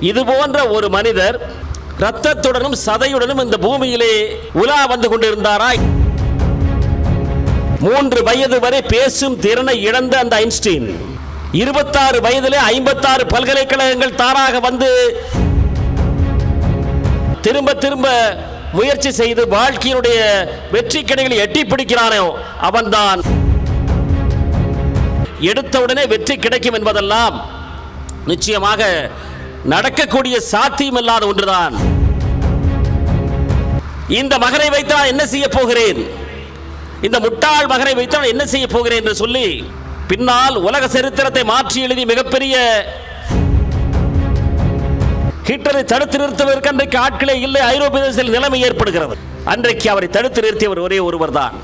இது போன்ற ஒரு மனிதர் இரத்தத்துடனும் சதையுடனும் இந்த பூமியிலே உலா வந்து கொண்டிருந்தாரா? மூன்று வயது வரை பேசும் திறனை இழந்த அந்த ஐன்ஸ்டீன். இருபத்தாறு வயதிலே ஐம்பத்தாறு பல்கலைக்கழகங்கள் தாராக வந்து திரும்ப திரும்ப முயற்சி செய்து வாழ்க்கையினுடைய வெற்றி கிடைகளை எட்டி பிடிக்கிறானோ அவன்தான். எடுத்தவுடனே வெற்றி கிடைக்கும் என்பதெல்லாம் நிச்சயமாக நடக்கக்கூடிய சாத்தியமில்லாத ஒன்றுதான். இந்த மகனை வைத்து நான் என்ன செய்ய போகிறேன்? இந்த முட்டாள் மகனை வைத்து நான் என்ன செய்ய போகிறேன் என்று சொல்லி பின்னால் உலக சரித்திரத்தை மாற்றி எழுதி மிகப்பெரிய ஹிட்லரை தடுத்து நிறுத்துவதற்கு அன்றைக்கு ஆட்களே இல்லை ஐரோப்பிய தேசத்தில் நிலைமை ஏற்படுகிறது. அன்றைக்கு அவரை தடுத்து நிறுத்தியவர் ஒரே ஒருவர் தான்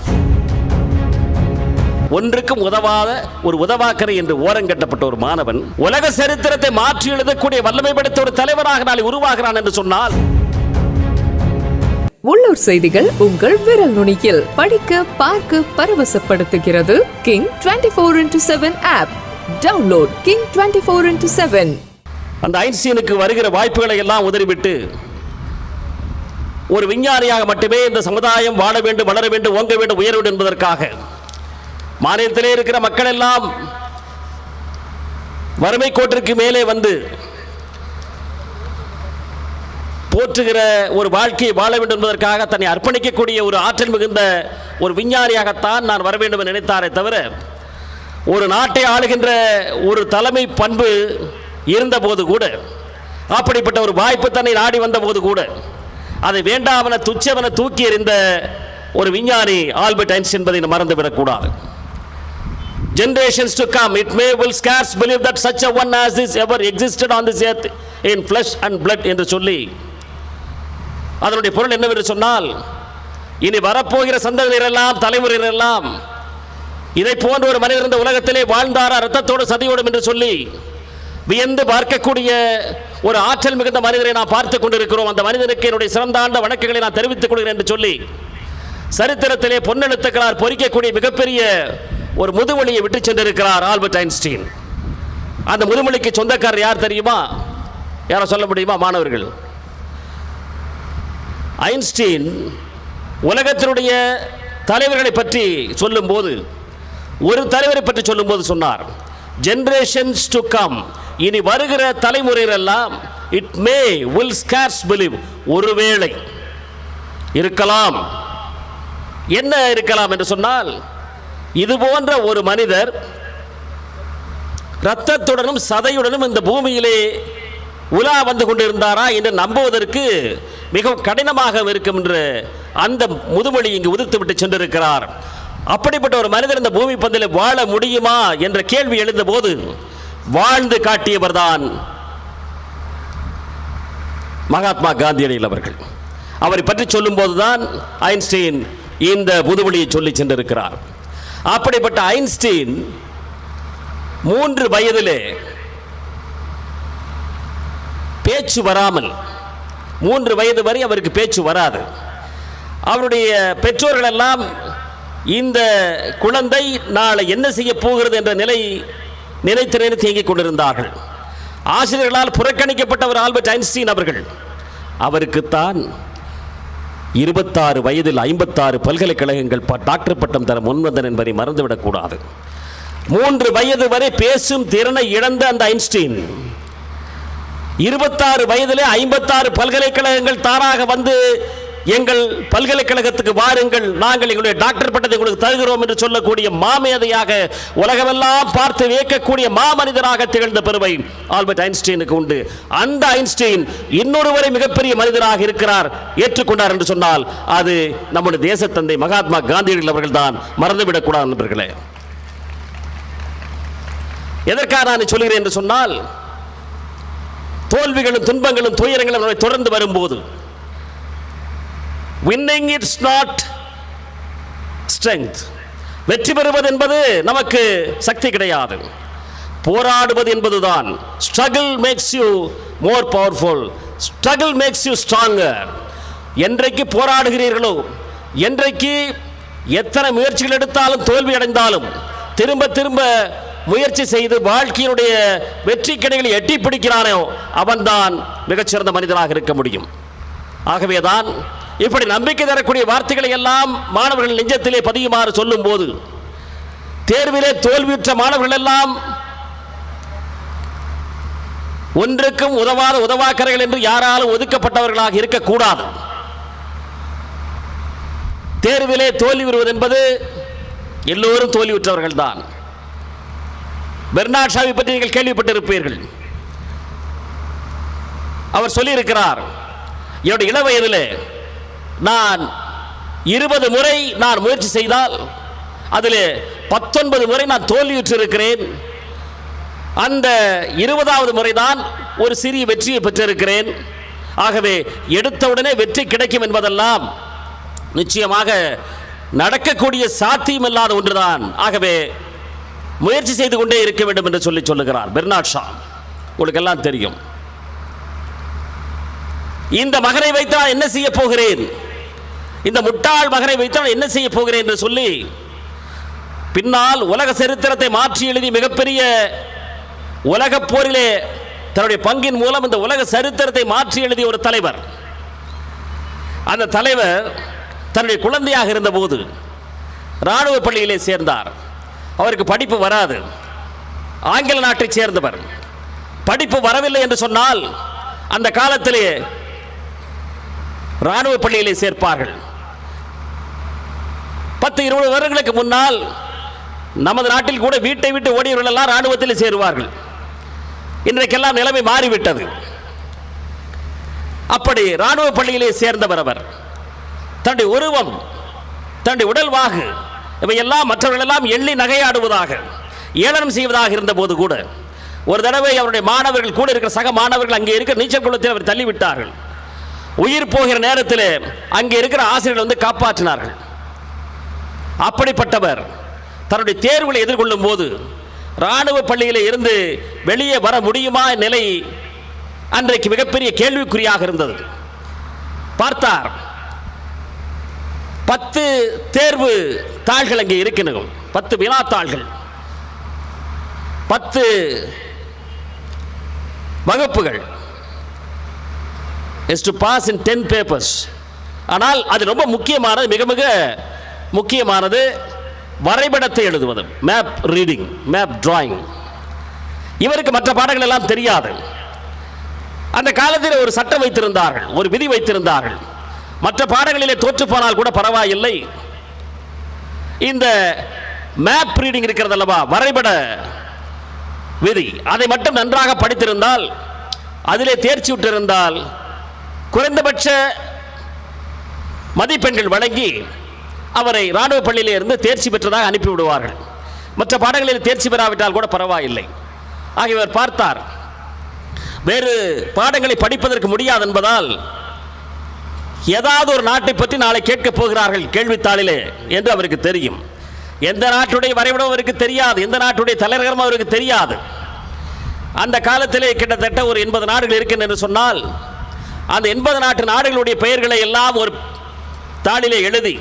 ஒன்றுக்கும் உதவாத ஒரு உதவாக்கரை என்று ஓரங்கட்டப்பட்ட ஒரு மாணவன் உலக சரித்திரத்தை மாற்றி எழுதக்கூடிய வல்லமை படைத்த ஒரு தலைவராக நாளை உருவாகிறான் என்று சொன்னால் உள்ளூர் செய்திகள் உங்கள் விரல் நுனியில் படிக்க பார்க்க பரவசப்படுத்துகிறது King twenty four into seven app download King twenty four into seven அந்த ஐன்ஸ்டீனுக்கு வருகிற வாய்ப்புகளை எல்லாம் உதறிவிட்டு ஒரு விஞ்ஞானியாக மட்டுமே இந்த சமுதாயம் வாழ வேண்டும் வளர வேண்டும் ஓங்க வேண்டும் உயர வேண்டும் என்பதற்காக மாநிலத்திலே இருக்கிற மக்கள் எல்லாம் வறுமை கோட்டிற்கு மேலே வந்து போற்றுகிற ஒரு வாழ்க்கையை வாழ வேண்டும் என்பதற்காக தன்னை அர்ப்பணிக்கக்கூடிய ஒரு ஆற்றல் மிகுந்த ஒரு விஞ்ஞானியாகத்தான் நான் வர வேண்டும் என்று நினைத்தாரே தவிர ஒரு நாட்டை ஆளுகின்ற ஒரு தலைமை பண்பு இருந்தபோது கூட அப்படிப்பட்ட ஒரு வாய்ப்பு தன்னை நாடி வந்தபோது கூட அதை வேண்டாமென துச்சமென தூக்கி எறிந்த ஒரு விஞ்ஞானி ஆல்பர்ட் ஐன்ஸ் என்பதை மறந்துவிடக்கூடாது. Generations to come it may will scarce believe that such a one as this ever existed on this earth in flesh and blood என்று சொல்லி. அதனுடைய பொருள் என்னவென்று சொன்னால் இனி வரப்போகிற சந்ததியினரெல்லாம் தலைமுறையினரெல்லாம் இதை போன்ற ஒரு மனிதர் இந்த உலகத்திலே வாழ்ந்தாரா ரத்தத்தோடு சதியோடும் என்று சொல்லி வியந்து பார்க்கக்கூடிய ஒரு ஆற்றல் மிகுந்த மனிதரை நான் பார்த்து கொண்டிருக்கிறோம். அந்த மனிதனுக்கு என்னுடைய சிறந்தாண்ட வணக்கங்களை நான் தெரிவித்துக் கொள்கிறேன் என்று சொல்லி சரித்திரத்திலே பொன்னெழுத்துக்களால் பொறிக்கக்கூடிய மிகப்பெரிய ஒரு முதுமொழியை விட்டு சென்றிருக்கிறார் ஆல்பர்ட் ஐன்ஸ்டீன். அந்த முதுமொழிக்கு சொந்தக்காரர் யார் தெரியுமா? யாரை சொல்ல முடியுமா? மாணவர்கள். ஐன்ஸ்டீன் உலகத்தினுடைய தலைவர்களை பற்றி சொல்லும்போது ஒரு தலைவரை பற்றி சொல்லும்போது சொன்னார் ஜென்ரேஷன்ஸ் டு கம் இனி வருகிற தலைமுறையிலெல்லாம் it may will scarce believe ஒருவேளை இருக்கலாம். என்ன இருக்கலாம் என்று சொன்னால் இது போன்ற ஒரு மனிதர் இரத்தத்துடனும் சதையுடனும் இந்த பூமியிலே உலா வந்து கொண்டிருந்தாரா என்று நம்புவதற்கு மிகவும் கடினமாக இருக்கும் என்று அந்த முதுமொழி இங்கு உதிர்த்து விட்டு சென்றிருக்கிறார். அப்படிப்பட்ட ஒரு மனிதர் இந்த பூமி பந்தில் வாழ முடியுமா என்ற கேள்வி எழுந்தபோது வாழ்ந்து காட்டியவர்தான் மகாத்மா காந்தியடிகள் அவர்கள். அவரை பற்றி சொல்லும்போதுதான் ஐன்ஸ்டீன் இந்த புதுமொழியை சொல்லி சென்றிருக்கிறார். அப்படிப்பட்ட ஐன்ஸ்டீன் மூன்று வயதிலே பேச்சு வராமல் மூன்று வயது வரை அவருக்கு பேச்சு வராது. அவருடைய பெற்றோர்கள் எல்லாம் இந்த குழந்தை நாளை என்ன செய்ய போகிறது என்ற நிலை நினைத்து நினைத்து இயங்கிக் கொண்டிருந்தார்கள். ஆசிரியர்களால் புறக்கணிக்கப்பட்டவர் ஆல்பர்ட் ஐன்ஸ்டீன் அவர்கள். அவருக்குத்தான் இருபத்தாறு வயதில் ஐம்பத்தாறு பல்கலைக்கழகங்கள் ப- டாக்டர் பட்டம் தர முன்வந்தன் என்பதை மறந்துவிடக்கூடாது. மூன்று வயது வரை பேசும் திறனை இழந்த அந்த ஐன்ஸ்டீன். இருபத்தாறு வயதிலே ஐம்பத்தாறு பல்கலைக்கழகங்கள் தானாக வந்து எங்கள் பல்கலைக்கழகத்துக்கு வாருங்கள். நாங்கள் எங்களுடைய டாக்டர் பட்டத்தை உங்களுக்கு தருகிறோம் என்று சொல்லக்கூடிய மாமேதையாக உலகமெல்லாம் பார்த்து வியக்கக்கூடிய மாமனிதராக திகழ்ந்த பெருமை ஆல்பர்ட் ஐன்ஸ்டீனுக்கு உண்டு. அந்த ஐன்ஸ்டீன் இன்னொருவரை மிகப்பெரிய மனிதராக இருக்கிறார் ஏற்றுக்கொண்டார் என்று சொன்னால் அது நம்முடைய தேசத்தந்தை மகாத்மா காந்தியடிகள் அவர்கள் தான் மறந்துவிடக்கூடாது நண்பர்களே. எதற்காக நான் சொல்கிறேன் என்று சொன்னால் தோல்விகளும் துன்பங்களும் துயரங்களும் நம்மை தொடர்ந்து வரும்போது வின்னிங் இட்ஸ் நாட் ஸ்ட்ரெங்க் வெற்றி பெறுவது என்பது நமக்கு சக்தி கிடையாது. போராடுவது என்பதுதான். Struggle makes you more powerful struggle makes you stronger என்றைக்கு போராடுகிறீர்களோ என்றைக்கு எத்தனை முயற்சிகள் எடுத்தாலும் தோல்வி அடைந்தாலும் திரும்ப திரும்ப முயற்சி செய்து வாழ்க்கையினுடைய வெற்றி கிடைகளை எட்டி பிடிக்கிறானோ அவன்தான் மிகச்சிறந்த மனிதனாக இருக்க முடியும். ஆகவேதான் இப்படி நம்பிக்கை தரக்கூடிய வார்த்தைகளை எல்லாம் மாணவர்கள் நெஞ்சத்திலே பதியுமாறு சொல்லும்போது தேர்விலே தோல்வியுற்ற மாணவர்கள் எல்லாம் ஒன்றுக்கும் உதவாத உதவாக்கர்கள் என்று யாராலும் ஒதுக்கப்பட்டவர்களாக இருக்கக்கூடாது. தேர்விலே தோல்வி பெறுவது என்பது எல்லோரும் தோல்வியுற்றவர்கள் தான் பெர்னாட் ஷாவை பற்றி நீங்கள் கேள்விப்பட்டிருப்பீர்கள். அவர் சொல்லியிருக்கிறார் என்னுடைய இள வயதிலே நான் இருபது முறை நான் முயற்சி செய்தால் அதில் பத்தொன்பது முறை நான் தோல்வியுற்றிருக்கிறேன். அந்த இருபதாவது முறைதான் ஒரு சிறிய வெற்றியை பெற்றிருக்கிறேன். ஆகவே எடுத்தவுடனே வெற்றி கிடைக்கும் என்பதெல்லாம் நிச்சயமாக நடக்கக்கூடிய சாத்தியமில்லாத ஒன்றுதான். ஆகவே முயற்சி செய்து கொண்டே இருக்க வேண்டும் என்று சொல்லி சொல்லுகிறார் பெர்னாட் ஷா. உங்களுக்கு எல்லாம் தெரியும். இந்த மகனை வைத்து நான் என்ன செய்ய போகிறேன்? இந்த முட்டாள் மகனை வைத்து நான் என்ன செய்ய போகிறேன் என்று சொல்லி பின்னால் உலக சரித்திரத்தை மாற்றி எழுதி மிகப்பெரிய உலகப் போரிலே தன்னுடைய பங்கின் மூலம் இந்த உலக சரித்திரத்தை மாற்றி எழுதிய ஒரு தலைவர். அந்த தலைவர் தன்னுடைய குழந்தையாக இருந்தபோது இராணுவ பள்ளியிலே சேர்ந்தார். அவருக்கு படிப்பு வராது. ஆங்கில நாட்டைச் சேர்ந்தவர். படிப்பு வரவில்லை என்று சொன்னால் அந்த காலத்திலே இராணுவ பள்ளியிலே சேர்ப்பார்கள். பத்து இருபது வருடங்களுக்கு முன்னால் நமது நாட்டில் கூட வீட்டை விட்டு ஓடியவர்கள் எல்லாம் இராணுவத்தில் சேருவார்கள். இன்றைக்கெல்லாம் நிலைமை மாறிவிட்டது. அப்படி இராணுவ பள்ளியிலே சேர்ந்தவர் அவர். தன்னுடைய உருவம் தன்னுடைய உடல்வாகு இவையெல்லாம் மற்றவர்களெல்லாம் எள்ளி நகையாடுவதாக ஏளனம் செய்வதாக இருந்தபோது கூட ஒரு தடவை அவருடைய மாணவர்கள் கூட இருக்கிற சக மாணவர்கள் அங்கே இருக்கிற நீச்சல் குளத்தில் அவர் தள்ளிவிட்டார்கள். உயிர் போகிற நேரத்தில் அங்கே இருக்கிற ஆசிரியர்கள் வந்து காப்பாற்றினார்கள். அப்படிப்பட்டவர். தன்னுடைய தேர்வுகளை எதிர்கொள்ளும் போது இராணுவ பள்ளியில் இருந்து வெளியே வர முடியுமா நிலை அன்றைக்கு மிகப்பெரிய கேள்விக்குறியாக இருந்தது. பார்த்தார். பத்து தேர்வு தாள்கள் அங்கே இருக்கின்றன. பத்து வினாத்தாள்கள் பத்து வகுப்புகள். Is to pass in ten papers ஆனால் அது ரொம்ப முக்கியமானது மிக மிக முக்கியமானது வரைபடத்தை எழுதுவது மேப் ரீடிங் மேப் டிராயிங் இவருக்கு மற்ற பாடங்கள் எல்லாம் தெரியாது. அந்த காலத்தில் ஒரு சட்டம் வைத்திருந்தார்கள் ஒரு விதி வைத்திருந்தார்கள். மற்ற பாடங்களிலே தோற்றுப்போனால் கூட பரவாயில்லை. இந்த மேப் ரீடிங் இருக்கிறது அல்லவா வரைபட விதி அதை மட்டும் நன்றாக படித்திருந்தால் அதிலே தேர்ச்சி விட்டிருந்தால் குறைந்தபட்ச மதிப்பெண்கள் வழங்கி அவரை இராணுவ பள்ளியிலே இருந்து தேர்ச்சி பெற்றதாக அனுப்பிவிடுவார்கள். மற்ற பாடங்களில் தேர்ச்சி பெறாவிட்டால் கூட பரவாயில்லை. ஆகியவர் பார்த்தார். வேறு பாடங்களை படிப்பதற்கு முடியாது என்பதால் ஏதாவது ஒரு நாட்டை பற்றி நாளை கேட்கப் போகிறார்கள் கேள்வித்தாளிலே என்று அவருக்கு தெரியும். எந்த நாட்டுடைய வரைபடம் அவருக்கு தெரியாது எந்த நாட்டுடைய தலைநகரம் அவருக்கு தெரியாது. அந்த காலத்திலே கிட்டத்தட்ட ஒரு எண்பது நாடுகள் இருக்கின்றன என்று சொன்னால் அந்த எண்பது நாட்டு நாடுகளுடைய பெயர்களை எல்லாம் ஒரு தாளிலே எழுதி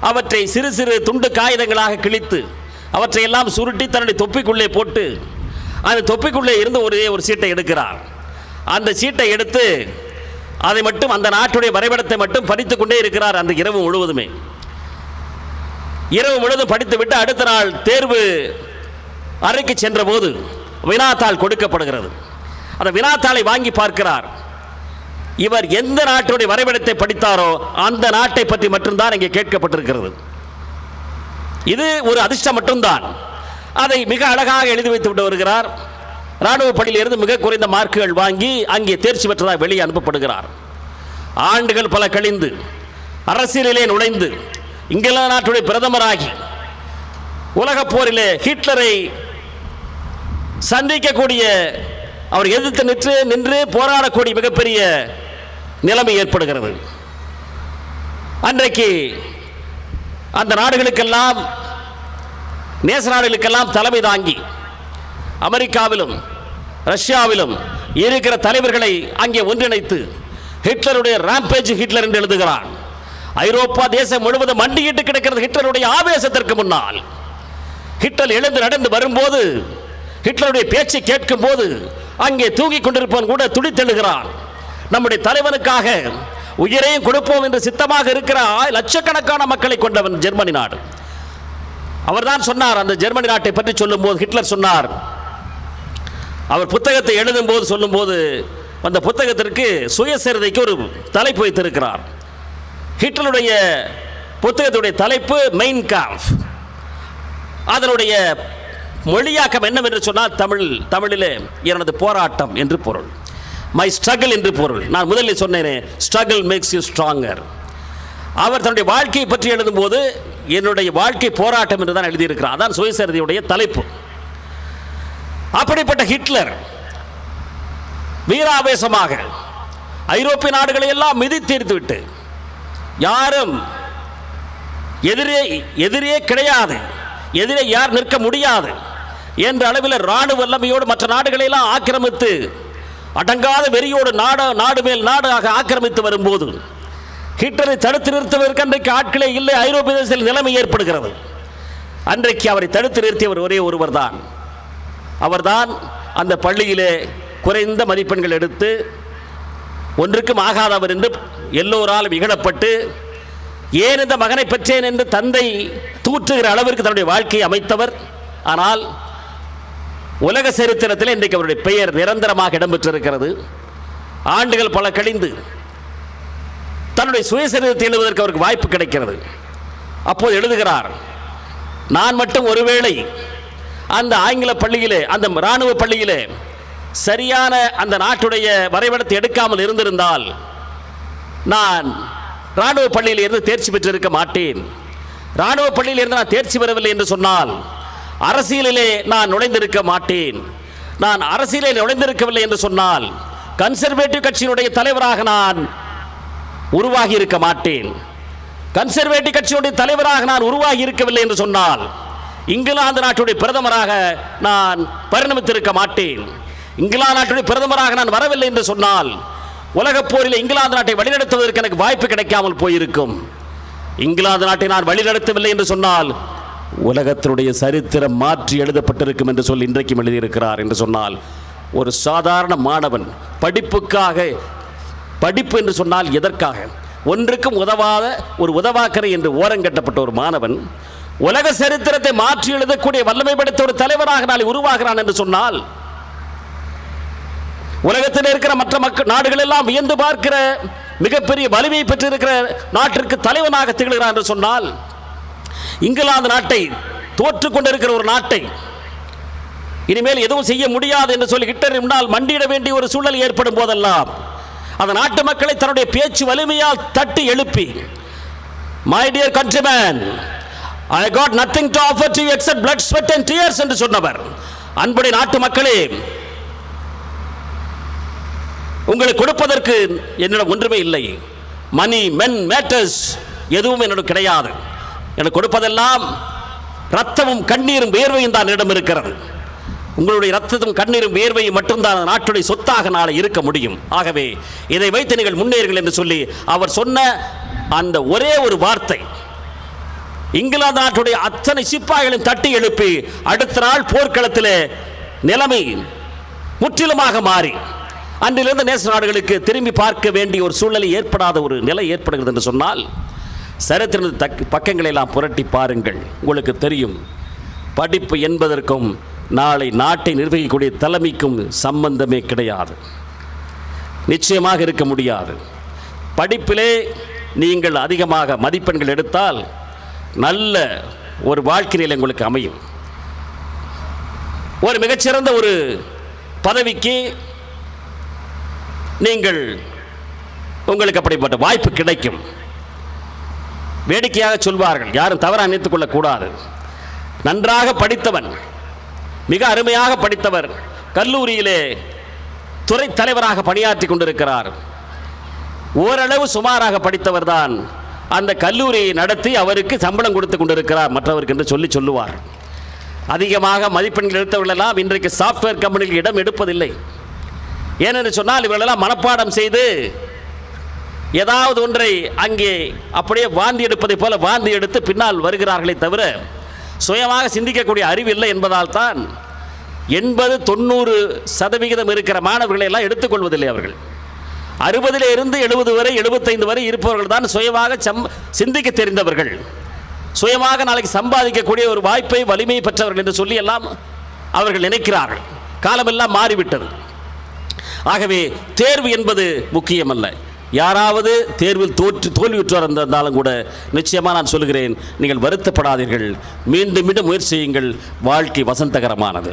அவற்றை சிறு சிறு துண்டு காகிதங்களாக கிழித்து அவற்றை எல்லாம் சுருட்டி தன்னுடைய தொப்பிக்குள்ளே போட்டு அந்த தொப்பிக்குள்ளே இருந்து ஒரே ஒரு சீட்டை எடுக்கிறார். அந்த சீட்டை எடுத்து அதை மட்டும் அந்த நாட்டுடைய வரைபடத்தை மட்டும் படித்து கொண்டே இருக்கிறார் அந்த இரவு முழுவதுமே. இரவு முழுவதும் படித்துவிட்டு அடுத்த நாள் தேர்வு அறைக்கு சென்றபோது வினாத்தாள் கொடுக்கப்படுகிறது. அந்த வினாத்தாளை வாங்கி பார்க்கிறார். இவர் எந்த நாட்டுடைய வரைபடத்தை படித்தாரோ அந்த நாட்டை பற்றி மட்டும்தான் இங்கே கேட்கப்பட்டிருக்கிறது. இது ஒரு அதிர்ஷ்டம் மட்டும்தான். அதை மிக அழகாக எழுதி வைத்து விட்டு வருகிறார். இராணுவ பள்ளியிலிருந்து மிக குறைந்த மார்க்குகள் வாங்கி அங்கே தேர்ச்சி பெற்றதாக வெளியே அனுப்பப்படுகிறார். ஆண்டுகள் பல கழிந்து அரசியலிலே நுழைந்து இங்கிலாந்து நாட்டுடைய பிரதமராகி உலகப் போரிலே ஹிட்லரை சந்திக்கக்கூடிய அவர் எதிர்த்து நின்று நின்று போராடக்கூடிய மிகப்பெரிய நிலைமை ஏற்படுகிறது. அன்றைக்கு அந்த நாடுகளுக்கெல்லாம் நேச நாடுகளுக்கெல்லாம் தலைமை தாங்கி அமெரிக்காவிலும் ரஷ்யாவிலும் இருக்கிற தலைவர்களை அங்கே ஒன்றிணைத்து ஹிட்லருடைய ராம்பேஜ் ஹிட்லர் என்று எழுதுகிறான். ஐரோப்பா தேசம் முழுவதும் மண்டியிட்டு கிடக்கிறது ஹிட்லருடைய ஆவேசத்திற்கு முன்னால். ஹிட்லர் எழுந்து நடந்து வரும்போது ஹிட்லருடைய பேச்சை கேட்கும் போது அங்கே தூங்கிக் கொண்டிருப்பவன் கூட துடித்தெழுகிறான். நம்முடைய தலைவனுக்காக உயிரையும் கொடுப்போம் என்று சித்தமாக இருக்கிற லட்சக்கணக்கான மக்களை கொண்டவன் ஜெர்மனி நாடு. அவர்தான் சொன்னார் அந்த ஜெர்மனி நாட்டை பற்றி சொல்லும்போது ஹிட்லர் சொன்னார். அவர் புத்தகத்தை எழுதும்போது சொல்லும்போது அந்த புத்தகத்திற்கு சுயசரிதைக்கு ஒரு தலைப்பு வைத்திருக்கிறார். ஹிட்லருடைய புத்தகத்துடைய தலைப்பு மெயின் காம்ப். அதனுடைய மொழியாக்கம் என்னவென்று சொன்னால் தமிழ் தமிழிலே எனது போராட்டம் என்று பொருள். மை ஸ்ட்ரகிள் என்று பொருள். நான் முதலில் சொன்னேனே ஸ்ட்ரகிள் மேக்ஸ் யூ ஸ்ட்ராங்கர் அவர் தன்னுடைய வாழ்க்கையை பற்றி எழுதும்போது என்னுடைய வாழ்க்கை போராட்டம் என்று தான் எழுதியிருக்கிறார். அதான் சுயசரிதையுடைய தலைப்பு. அப்படிப்பட்ட ஹிட்லர் வீராவேசமாக ஐரோப்பிய நாடுகளை எல்லாம் மிதித்தீர்த்துவிட்டு யாரும் எதிரே எதிரே கிடையாது எதிரே யார் நிற்க முடியாது என்ற அளவில் இராணுவ வல்லமையோடு மற்ற நாடுகளை எல்லாம் ஆக்கிரமித்து அடங்காத வெறியோடு நாடு நாடு மேல் நாடாக ஆக்கிரமித்து வரும்போது ஹிட்லரை தடுத்து நிறுத்துவதற்கு அன்றைக்கு ஆட்களே இல்லை ஐரோப்பிய தேசத்தில் நிலைமை ஏற்படுகிறது. அன்றைக்கு அவரை தடுத்து நிறுத்தியவர் ஒரே ஒருவர் தான் அவர்தான் அந்த பள்ளியிலே குறைந்த மதிப்பெண்கள் எடுத்து ஒன்றுக்கும் ஆகாதவர் என்று எல்லோராலும் இகழப்பட்டு ஏன் இந்த மகனை பெற்றேன் என்று தந்தை தூற்றுகிற அளவிற்கு தன்னுடைய வாழ்க்கையை அமைத்தவர். ஆனால் உலக சரித்திரத்தில் இன்றைக்கு அவருடைய பெயர் நிரந்தரமாக இடம்பெற்றிருக்கிறது. ஆண்டுகள் பல கழிந்து தன்னுடைய சுயசரிதத்தை எழுதுவதற்கு அவருக்கு வாய்ப்பு கிடைக்கிறது. அப்போது எழுதுகிறார் நான் மட்டும் ஒருவேளை அந்த ஆங்கில பள்ளியிலே அந்த இராணுவ பள்ளியிலே சரியான அந்த நாட்டுடைய வரைபடத்தை எடுக்காமல் இருந்திருந்தால் நான் இராணுவ பள்ளியில் இருந்து தேர்ச்சி பெற்றிருக்க மாட்டேன். இராணுவ பள்ளியில் இருந்து நான் தேர்ச்சி பெறவில்லை என்று சொன்னால் அரசியலிலே நான் நுழைந்திருக்க மாட்டேன். நான் அரசியலில் நுழைந்திருக்கவில்லை என்று சொன்னால் கன்சர்வேட்டிவ் கட்சியினுடைய தலைவராக நான் உருவாகி இருக்க மாட்டேன். கன்சர்வேட்டிவ் கட்சியுடைய தலைவராக நான் உருவாகி இருக்கவில்லை என்று சொன்னால் இங்கிலாந்து நாட்டுடைய பிரதமராக நான் பரிணமித்திருக்க மாட்டேன். இங்கிலாந்து நாட்டுடைய பிரதமராக நான் வரவில்லை என்று சொன்னால் உலகப் போரில் இங்கிலாந்து நாட்டை வழிநடத்துவதற்கு எனக்கு வாய்ப்பு கிடைக்காமல் போயிருக்கும். இங்கிலாந்து நாட்டை நான் வழிநடத்தவில்லை என்று சொன்னால் உலகத்தினுடைய சரித்திரம் மாற்றி எழுதப்பட்டிருக்கும் என்று சொல்லி இன்றைக்கும் எழுதியிருக்கிறார் என்று சொன்னால் ஒரு சாதாரண மாணவன் படிப்புக்காக படிப்பு என்று சொன்னால் எதற்காக? ஒன்றுக்கும் உதவாத ஒரு உதவாக்கரை என்று ஓரங்கட்டப்பட்ட ஒரு மாணவன் உலக சரித்திரத்தை மாற்றி எழுதக்கூடிய வல்லமை படைத்த ஒரு தலைவராக நாளை உருவாகிறான் என்று சொன்னால் உலகத்தில் இருக்கிற மற்ற மக்கள் நாடுகள் எல்லாம் வியந்து பார்க்கிற மிகப்பெரிய வலிமை பெற்றிருக்கிற நாட்டிற்கு தலைவனாக திகழ்கிறான் என்று சொன்னால் இங்கிலாந்து நாட்டை தோற்று கொண்டிருக்கிற ஒரு நாட்டை இனிமேல் எதுவும் செய்ய முடியாது என்று சொல்லி ஹிட்லர் முன்னால் மண்டியிட வேண்டிய ஒரு சூழல் ஏற்படும் போதெல்லாம் அந்த நாட்டு மக்களை தன்னுடைய பேச்சு வலிமையால் தட்டி எழுப்பி my dear countrymen I got nothing to offer to except blood sweat and tears என்று சொன்னவர். அன்புடைய நாட்டு மக்களே உங்களுக்கு கொடுப்பதற்கு என்னிடம் ஒன்றுமே இல்லை. மணி மென் மேட்டர்ஸ் எதுவும் என்னிடம் கிடையாது. எனக்கு கொடுப்பதெல்லாம் ரத்தமும் கண்ணீரும் வேர்வையும் தான் இடம் இருக்கிறது. உங்களுடைய ரத்தத்தும் கண்ணீரும் வேர்வையும் மட்டும்தான் அந்த நாட்டுடைய சொத்தாக நாளை இருக்க முடியும். ஆகவே இதை வைத்து நீங்கள் முன்னேறுங்கள் என்று சொல்லி அவர் சொன்ன அந்த ஒரே ஒரு வார்த்தை. இங்கிலாந்து நாட்டுடைய அத்தனை சிப்பாய்களையும் தட்டி எழுப்பி அடுத்த நாள் போர்க்களத்தில் நிலைமை முற்றிலுமாக மாறி. அன்றிலிருந்து நேச நாடுகளுக்கு திரும்பி பார்க்க வேண்டிய ஒரு சூழ்நிலை ஏற்படாத ஒரு நிலை ஏற்படுகிறது என்று சொன்னால் சரித்திரத்து தக் பக்கங்களை எல்லாம் புரட்டி பாருங்கள். உங்களுக்கு தெரியும் படிப்பு என்பதற்கும் நாளை நாட்டை நிர்வகிக்கக்கூடிய தலைமைக்கும் சம்பந்தமே கிடையாது. நிச்சயமாக இருக்க முடியாது. படிப்பிலே நீங்கள் அதிகமாக மதிப்பெண்கள் எடுத்தால் நல்ல ஒரு வாழ்க்கை நிலை உங்களுக்கு அமையும். ஒரு மிகச்சிறந்த ஒரு பதவிக்கு நீங்கள் உங்களுக்கு அப்படிப்பட்ட வாய்ப்பு கிடைக்கும். வேடிக்கையாக சொல்வார்கள். யாரும் தவறாக நினைத்துக் கொள்ளக்கூடாது. நன்றாக படித்தவன் மிக அருமையாக படித்தவர் கல்லூரியிலே துறை தலைவராக பணியாற்றி கொண்டிருக்கிறார். ஓரளவு சுமாராக படித்தவர் தான் அந்த கல்லூரியை நடத்தி அவருக்கு சம்பளம் கொடுத்து கொண்டிருக்கிறார் மற்றவருக்கு என்று சொல்லி சொல்லுவார். அதிகமாக மதிப்பெண்கள் எடுத்தவர்களெல்லாம் இன்றைக்கு சாஃப்ட்வேர் கம்பெனியில் இடம் எடுப்பதில்லை. ஏனென்று சொன்னால் இவர்களெல்லாம் மனப்பாடம் செய்து ஏதாவது ஒன்றை அங்கே அப்படியே வாந்தி எடுப்பதைப் போல வாந்தி எடுத்து பின்னால் வருகிறார்களே தவிர சுயமாக சிந்திக்கக்கூடிய அறிவு இல்லை என்பதால் தான் எண்பது தொண்ணூறு சதவிகிதம் இருக்கிற மாணவர்களை எல்லாம் எடுத்துக்கொள்வதில்லை அவர்கள். அறுபதில் இருந்து எழுபது வரை எழுபத்தைந்து வரை இருப்பவர்கள் தான் சுயமாக சம் சிந்திக்க தெரிந்தவர்கள். சுயமாக நாளைக்கு சம்பாதிக்கக்கூடிய ஒரு வாய்ப்பை வலிமை பெற்றவர்கள் என்று சொல்லி எல்லாம் அவர்கள் நினைக்கிறார்கள். காலமெல்லாம் மாறிவிட்டது. ஆகவே தேர்வு என்பது முக்கியமல்ல. யாராவது தேர்வில் தோற்று தோல்வியுற்றவர் இருந்தாலும் கூட நிச்சயமாக நான் சொல்கிறேன் நீங்கள் வருத்தப்படாதீர்கள். மீண்டும் மீண்டும் முயற்சி செய்யுங்கள். வாழ்க்கை வசந்தகரமானது.